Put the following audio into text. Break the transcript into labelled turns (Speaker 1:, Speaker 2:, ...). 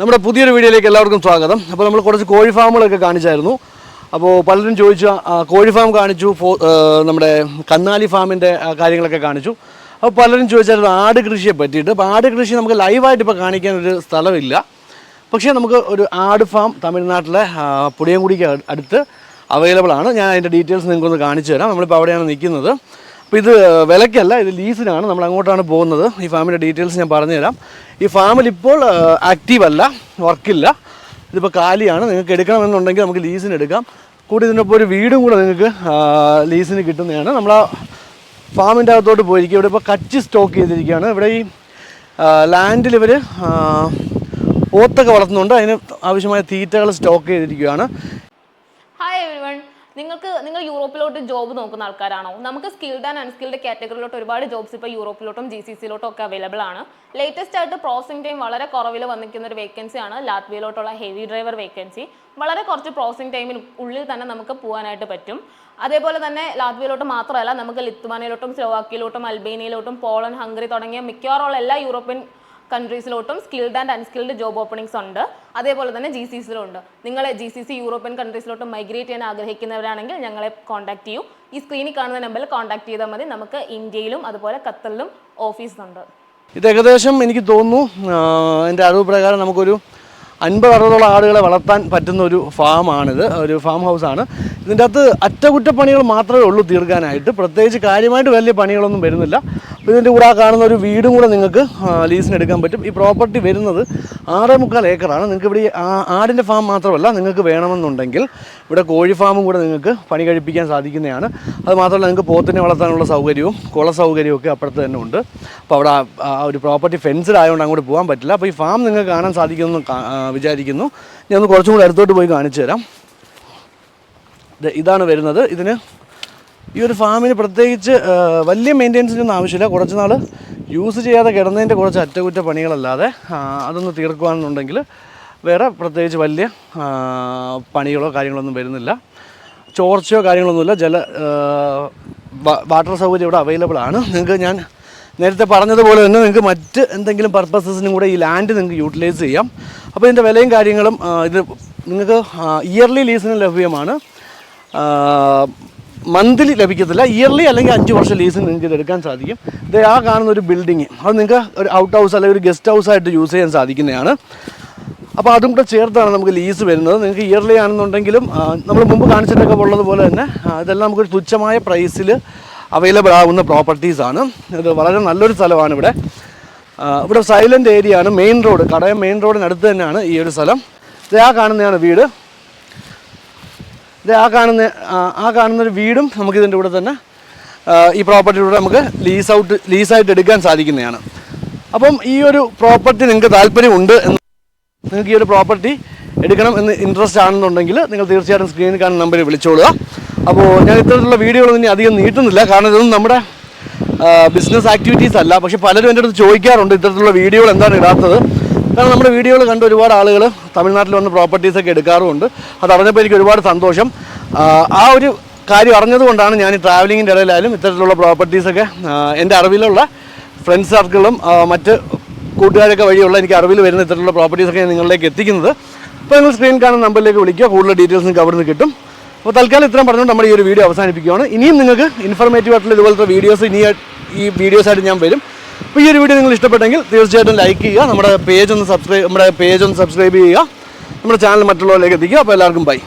Speaker 1: നമ്മുടെ പുതിയൊരു വീഡിയോയിലേക്ക് എല്ലാവർക്കും സ്വാഗതം. അപ്പോൾ നമ്മൾ കുറച്ച് കോഴി ഫാമുകളൊക്കെ കാണിച്ചായിരുന്നു. അപ്പോൾ പലരും ചോദിച്ചു കോഴി ഫാം കാണിച്ചു നമ്മുടെ കന്നാലി ഫാമിന്റെ കാര്യങ്ങളൊക്കെ കാണിച്ചു. അപ്പോൾ പലരും ചോദിച്ചായിരുന്നു ആട് കൃഷിയെ പറ്റിയിട്ട്. അപ്പോൾ ആട് കൃഷി നമുക്ക് ലൈവായിട്ട് ഇപ്പോൾ കാണിക്കാൻ ഒരു സ്ഥലമില്ല. പക്ഷേ നമുക്ക് ഒരു ആട് ഫാം തമിഴ്നാട്ടിലെ അ- അടുത്ത് അവൈലബിൾ ആണ്. ഞാൻ അതിന്റെ ഡീറ്റെയിൽസ് നിങ്ങൾക്കൊന്ന് കാണിച്ചു തരാം. നമ്മളിപ്പോൾ അവിടെയാണ് നിൽക്കുന്നത്. അപ്പോൾ ഇത് വിലക്കല്ല ഇത് ലീസിനാണ്. നമ്മൾ അങ്ങോട്ടാണ് പോകുന്നത്. ഈ ഫാമിന്റെ ഡീറ്റെയിൽസ് ഞാൻ പറഞ്ഞുതരാം. ഈ ഫാമിൽ ഇപ്പോൾ ആക്റ്റീവ് അല്ല വർക്കില്ല. ഇതിപ്പോൾ കാലിയാണ്. നിങ്ങൾക്ക് എടുക്കണമെന്നുണ്ടെങ്കിൽ നമുക്ക് ലീസിന് എടുക്കാം. കൂടി ഇതിനൊപ്പം ഒരു വീടും കൂടെ നിങ്ങൾക്ക് ലീസിന് കിട്ടുന്നതാണ്. നമ്മൾ ആ ഫാമിന്റെ അകത്തോട്ട് പോയിരിക്കും ഇവിടെ ഇപ്പോൾ കച്ച് സ്റ്റോക്ക് ചെയ്തിരിക്കുകയാണ്. ഇവിടെ ഈ ലാൻഡിൽ ഇവർ ഓത്തൊക്കെ വളർത്തുന്നുണ്ട്. അതിന് ആവശ്യമായ തീറ്റകൾ സ്റ്റോക്ക് ചെയ്തിരിക്കുകയാണ്.
Speaker 2: നിങ്ങൾക്ക് നിങ്ങൾ യൂറോപ്പിലോട്ട് ജോബ് നോക്കുന്ന ആൾക്കാരാണോ? നമുക്ക് സ്കിൽഡ് ആൻഡ് അൺസ്കിൽഡ് കാറ്റഗറിയിലോട്ട് ഒരുപാട് ജോബ്സ് ഇപ്പോൾ യൂറോപ്പിലോട്ടും ജി സി സിയിലോട്ടും ഒക്കെ അവൈലബിൾ ആണ്. ലേറ്റസ്റ്റ് ആയിട്ട് പ്രോസസിംഗ് ടൈം വളരെ കുറവിൽ വന്നിരിക്കുന്ന ഒരു വേക്കൻസി ആണ് ലാത്വിയയിലോട്ടുള്ള ഹെവി ഡ്രൈവർ വേക്കൻസി വളരെ കുറച്ച് പ്രോസസിംഗ് ടൈമിൽ ഉള്ളിൽ തന്നെ നമുക്ക് പോകാനായിട്ട് പറ്റും. അതേപോലെ തന്നെ ലാത്വിയയിലോട്ട് മാത്രമല്ല നമുക്ക് ലിത്വാനയിലോട്ടും സ്ലോവാക്കിയയിലോട്ടും അൽബേനിയയിലോട്ടും പോളണ്ട് ഹംഗറി തുടങ്ങിയ മിക്കവാറുള്ള എല്ലാ European കൺട്രീസിലോട്ടും skilled and unskilled job openings ഉണ്ട്. അതേപോലെ തന്നെ ജി സി സിയിലും ഉണ്ട്. നിങ്ങൾ ജി സി സി യൂറോപ്യൻ കൺട്രീസിലോട്ട് മൈഗ്രേറ്റ് ചെയ്യാൻ ആഗ്രഹിക്കുന്നവരാണെങ്കിൽ ഞങ്ങളെ കോൺടാക്ട് ചെയ്യൂ. ഈ സ്ക്രീനിൽ കാണുന്ന നമ്പറിൽ കോൺടാക്ട് ചെയ്താൽ മതി. നമുക്ക് ഇന്ത്യയിലും അതുപോലെ ഖത്തറിലും ഓഫീസ് ഉണ്ട്.
Speaker 1: ഇത് ഏകദേശം എനിക്ക് തോന്നുന്നു എന്റെ അറിവ് പ്രകാരം നമുക്കൊരു അൻപത് അറുപതോളം ആടുകളെ വളർത്താൻ പറ്റുന്ന ഒരു ഫാമാണിത്. ഒരു ഫാം ഹൗസാണ് ഇതിന്റെ അകത്ത് അറ്റകുറ്റപ്പണികൾ മാത്രമേ ഉള്ളൂ തീർക്കാനായിട്ട്. പ്രത്യേകിച്ച് കാര്യമായിട്ട് വലിയ പണികളൊന്നും വരുന്നില്ല. ഇതിന്റെ കൂടെ ആ കാണുന്ന ഒരു വീടും കൂടെ നിങ്ങൾക്ക് ലീസിന് എടുക്കാൻ പറ്റും. ഈ പ്രോപ്പർട്ടി വരുന്നത് ആറേ മുക്കാൽ ഏക്കറാണ്. നിങ്ങൾക്ക് ഇവിടെ ആടിന്റെ ഫാം മാത്രമല്ല നിങ്ങൾക്ക് വേണമെന്നുണ്ടെങ്കിൽ ഇവിടെ കോഴി ഫാമും കൂടെ നിങ്ങൾക്ക് പണി കഴിപ്പിക്കാൻ സാധിക്കുന്നതാണ്. അത് മാത്രമല്ല നിങ്ങൾക്ക് പോത്തിനെ വളർത്താനുള്ള സൗകര്യവും കുള സൗകര്യവും ഒക്കെ അപ്പുറത്ത് തന്നെ ഉണ്ട്. അപ്പോൾ അവിടെ ആ- ഒരു പ്രോപ്പർട്ടി ഫെൻസ്ഡ് ആയതുകൊണ്ട് അങ്ങോട്ട് പോകാൻ പറ്റില്ല. അപ്പോൾ ഈ ഫാം നിങ്ങൾക്ക് കാണാൻ സാധിക്കുമെന്ന് വിചാരിക്കുന്നു. ഞാൻ ഒന്ന് കുറച്ചും കൂടി അടുത്തോട്ട് പോയി കാണിച്ചു തരാം. ഇതാണ് വരുന്നത്. ഇതിന് ഈ ഒരു ഫാമിന് പ്രത്യേകിച്ച് വലിയ വലിയ മെയിന്റെനൻസിനൊന്നും ആവശ്യമില്ല. കുറച്ച് നാൾ യൂസ് ചെയ്യാതെ കിടന്നതിന്റെ കുറച്ച് അറ്റകുറ്റപ്പണികളല്ലാതെ പണികളല്ലാതെ അതൊന്ന് തീർക്കുകയാണെന്നുണ്ടെങ്കിൽ വേറെ പ്രത്യേകിച്ച് വലിയ പണികളോ കാര്യങ്ങളൊന്നും വരുന്നില്ല. ചോർച്ചയോ കാര്യങ്ങളൊന്നുമില്ല. ജല വാട്ടർ സൗകര്യം ഇവിടെ അവൈലബിൾ ആണ്. നിങ്ങൾക്ക് ഞാൻ നേരത്തെ പറഞ്ഞതുപോലെ തന്നെ നിങ്ങൾക്ക് മറ്റ് എന്തെങ്കിലും പർപ്പസസിനും കൂടെ ഈ ലാൻഡ് നിങ്ങൾക്ക് യൂട്ടിലൈസ് ചെയ്യാം. അപ്പോൾ ഇതിന്റെ വിലയും കാര്യങ്ങളും ഇത് നിങ്ങൾക്ക് ഇയർലി ലീസിന് ലഭ്യമാണ്. മന്ത്ലി ലഭിക്കത്തില്ല. ഇയർലി അല്ലെങ്കിൽ അഞ്ച് വർഷം ലീസിന് നിങ്ങൾക്ക് എടുക്കാൻ സാധിക്കും. ഇത് ആ കാണുന്ന ഒരു ബിൽഡിങ് അത് നിങ്ങൾക്ക് ഒരു ഔട്ട് ഹൗസ് അല്ലെങ്കിൽ ഒരു ഗസ്റ്റ് ഹൗസ് ആയിട്ട് യൂസ് ചെയ്യാൻ സാധിക്കുന്നതാണ്. അപ്പോൾ അതും കൂടെ ചേർത്താണ് നമുക്ക് ലീസ് വരുന്നത്. നിങ്ങൾക്ക് ഇയർലി ആണെന്നുണ്ടെങ്കിലും നമ്മൾ മുമ്പ് കാണിച്ചിട്ടൊക്കെ ഉള്ളതുപോലെ തന്നെ ഇതെല്ലാം നമുക്കൊരു തുച്ഛമായ പ്രൈസിൽ അവൈലബിൾ ആവുന്ന പ്രോപ്പർട്ടീസാണ് ഇത് വളരെ നല്ലൊരു സ്ഥലമാണ് ഇവിടെ. ഇവിടെ സൈലന്റ് ഏരിയ ആണ്. മെയിൻ റോഡ് കടയം മെയിൻ റോഡിനടുത്ത് തന്നെയാണ് ഈ ഒരു സ്ഥലം. ആ കാണുന്നതാണ് വീട്. ഇത് ആ കാണുന്ന ആ, കാണുന്നൊരു വീടും നമുക്ക് ഇതിന്റെ കൂടെ തന്നെ ഈ പ്രോപ്പർട്ടിയിലൂടെ നമുക്ക് ലീസ് ഔട്ട് ലീസായിട്ട് എടുക്കാൻ സാധിക്കുന്നതാണ്. അപ്പം ഈ ഒരു പ്രോപ്പർട്ടി നിങ്ങൾക്ക് താല്പര്യമുണ്ട് എന്ന് നിങ്ങൾക്ക് ഈ ഒരു പ്രോപ്പർട്ടി എടുക്കണം എന്ന് ഇൻട്രസ്റ്റ് ആണെന്നുണ്ടെങ്കിൽ നിങ്ങൾ തീർച്ചയായിട്ടും സ്ക്രീനിൽ കാണുന്ന നമ്പറിൽ വിളിച്ചോളുക. അപ്പോൾ ഞാൻ ഇത്തരത്തിലുള്ള വീഡിയോകളൊന്നും ഇനി അധികം നീട്ടുന്നില്ല. കാരണം ഇതൊന്നും നമ്മുടെ ബിസിനസ് ആക്ടിവിറ്റീസ് അല്ല. പക്ഷേ പലരും എന്റെ അടുത്ത് ചോദിക്കാറുണ്ട് ഇത്തരത്തിലുള്ള വീഡിയോകൾ എന്താണ് ഇടാത്തത്. കാരണം നമ്മുടെ വീഡിയോകൾ കണ്ട് ഒരുപാട് ആളുകൾ തമിഴ്നാട്ടിൽ വന്ന് പ്രോപ്പർട്ടീസൊക്കെ എടുക്കാറുമുണ്ട്. അത് അറിഞ്ഞപ്പോൾ എനിക്ക് ഒരുപാട് സന്തോഷം. ആ, ഒരു കാര്യം അറിഞ്ഞതുകൊണ്ടാണ് ഞാൻ ഈ ട്രാവലിങ്ങിന്റെ ഇടയിലായാലും ഇത്തരത്തിലുള്ള പ്രോപ്പർട്ടീസൊക്കെ എന്റെ അറിവിലുള്ള ഫ്രണ്ട്സ് സർക്കിളും മറ്റ് കൂട്ടുകാരൊക്കെ വഴിയുള്ള എനിക്ക് അറിവിൽ വരുന്ന ഇത്തരത്തിലുള്ള പ്രോപ്പർട്ടീസൊക്കെ ഞാൻ നിങ്ങളിലേക്ക് എത്തിക്കുന്നത്. അപ്പോൾ നിങ്ങൾ സ്ക്രീൻ കാണുന്ന നമ്പറിലേക്ക് വിളിക്കുക. കൂടുതൽ ഡീറ്റെയിൽസ് നിങ്ങൾക്ക് അവിടെ നിന്ന് കിട്ടും. അപ്പോൾ തൽക്കാലം ഇത്രയും പറഞ്ഞുകൊണ്ട് നമ്മുടെ ഈ ഒരു വീഡിയോ അവസാനിപ്പിക്കുകയാണ്. ഇനിയും നിങ്ങൾക്ക് ഇൻഫർമേറ്റീവ് ആയിട്ടുള്ള ഇതുപോലത്തെ വീഡിയോസ് ഇനി ഈ വീഡിയോസായിട്ട് ഞാൻ വരും. അപ്പോൾ ഈ ഒരു വീഡിയോ നിങ്ങൾ ഇഷ്ടപ്പെട്ടെങ്കിൽ തീർച്ചയായിട്ടും ലൈക്ക് ചെയ്യുക നമ്മുടെ പേജ് ഒന്ന് സബ്സ്ക്രൈബ് നമ്മുടെ പേജ് ഒന്ന് സബ്സ്ക്രൈബ് ചെയ്യുക നമ്മുടെ ചാനൽ മറ്റുള്ളവരിലേക്ക് എത്തിക്കുക. അപ്പോൾ എല്ലാവർക്കും ബൈ